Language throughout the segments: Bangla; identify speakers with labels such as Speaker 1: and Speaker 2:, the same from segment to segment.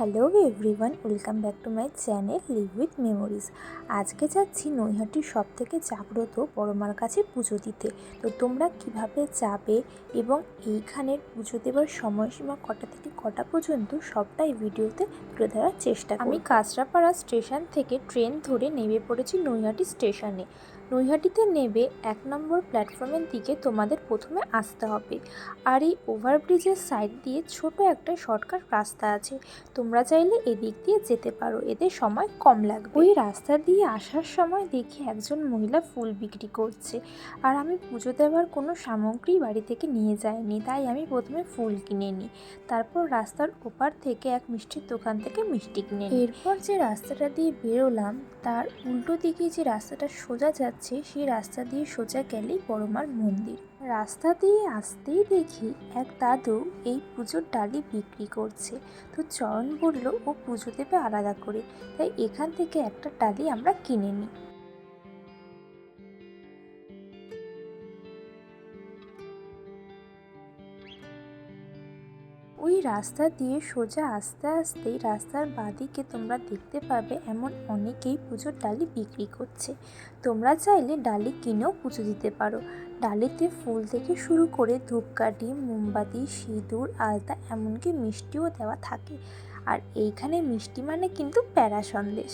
Speaker 1: Hello everyone welcome back to my channel live with memories আজকে যাচ্ছি নৈহাটির সব থেকে জাগ্রত বড়মার কাছে পুজো দিতে। তো তোমরা কীভাবে যাবে এবং এইখানের পুজো দেওয়ার সময়সীমা কটা থেকে কটা পর্যন্ত সবটাই ভিডিওতে তুলে ধরার চেষ্টা আমি কাঁচরাপাড়া স্টেশন থেকে ট্রেন ধরে নেমে পড়েছি নৈহাটি স্টেশনে। নৈহাটিতে নেবে এক নম্বর প্ল্যাটফর্মের দিকে তোমাদের প্রথমে আসতে হবে। আর এই ওভারব্রিজের সাইড দিয়ে ছোট একটা শর্টকাট রাস্তা আছে। তোমরা চাইলে এদিক দিয়ে যেতে পারো এতে সময় কম লাগবে। ওই রাস্তা দিয়ে আসার সময় দেখি একজন মহিলা ফুল বিক্রি করছে। আর আমি পুজো দেওয়ার কোনো সামগ্রী বাড়ি থেকে নিয়ে যাইনি, তাই আমি প্রথমে ফুল কিনে নিই তারপর রাস্তার ওপার থেকে এক মিষ্টির দোকান থেকে মিষ্টি কিনে এরপর যে রাস্তাটা দিয়ে বেরোলাম, তার উল্টো দিকে যে রাস্তাটা সোজা যাচ্ছে সেই রাস্তা দিয়ে সোজা গেলেই বড়মার মন্দির। রাস্তা দিয়ে আসতেই দেখি এক দাদু এই পুজোর ডালি বিক্রি করছে। তো চরণ বলল, ও পুজো দেবে আলাদা করে। তাই এখান থেকে একটা ডালি আমরা কিনে নিই। ওই রাস্তা দিয়ে সোজা আস্তে আস্তেই রাস্তার বাঁদিকে তোমরা দেখতে পাবে এমন অনেকেই পুজোর ডালি বিক্রি করছে। তোমরা চাইলে ডালি কিনেও পুজো দিতে পারো। ডালিতে ফুল থেকে শুরু করে ধূপকাঠি, মোমবাতি, সিঁদুর, আলতা এমনকি মিষ্টিও দেওয়া থাকে। আর এইখানে মিষ্টি মানে কিন্তু প্যারা সন্দেশ।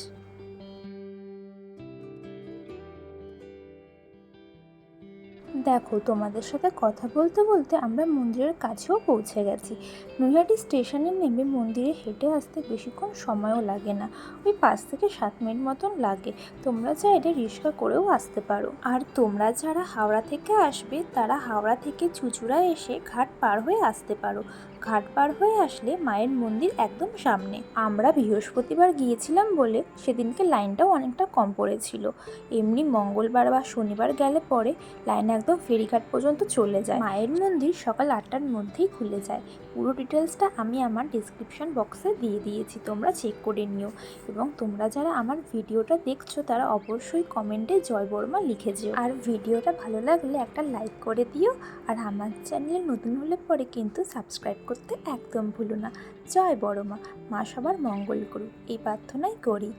Speaker 1: দেখো, তোমাদের সাথে কথা বলতে বলতে আমরা মন্দিরের কাছেও পৌঁছে গেছি। নৈহাটি স্টেশনে নেমে মন্দিরে হেঁটে আসতে বেশিক্ষণ সময়ও লাগে না। ওই পাঁচ থেকে সাত মিনিট মতন লাগে। তোমরা চাইলে রিক্সা করেও আসতে পারো। আর তোমরা যারা হাওড়া থেকে আসবে, তারা হাওড়া থেকে চুচুড়া এসে ঘাট পার হয়ে আসতে পারো। ঘাট পার হয়ে আসলে মায়ের মন্দির একদম সামনে। আমরা বৃহস্পতিবার গিয়েছিলাম বলে সেদিনকে লাইনটাও অনেকটা কম পড়েছিল। এমনি মঙ্গলবার বা শনিবার গেলে পরে লাইন একদম ফেরিঘাট পর্যন্ত চলে যায়। মায়ের মন্দির সকাল আটটার মধ্যেই খুলে যায়। পুরো ডিটেলসটা আমি আমার ডিসক্রিপশন বক্সে দিয়ে দিয়েছি, তোমরা চেক করে নিও। এবং তোমরা যারা আমার ভিডিওটা দেখছ, তারা অবশ্যই কমেন্টে জয় বর্মা লিখে যেও। আর ভিডিওটা ভালো লাগলে একটা লাইক করে দিও। আর আমার চ্যানেলে নতুন হলে পরে কিন্তু সাবস্ক্রাইব করতে একদম ভুলো না। জয় বড়মা মা সবার মঙ্গল করুক। এই প্রার্থনাই করি।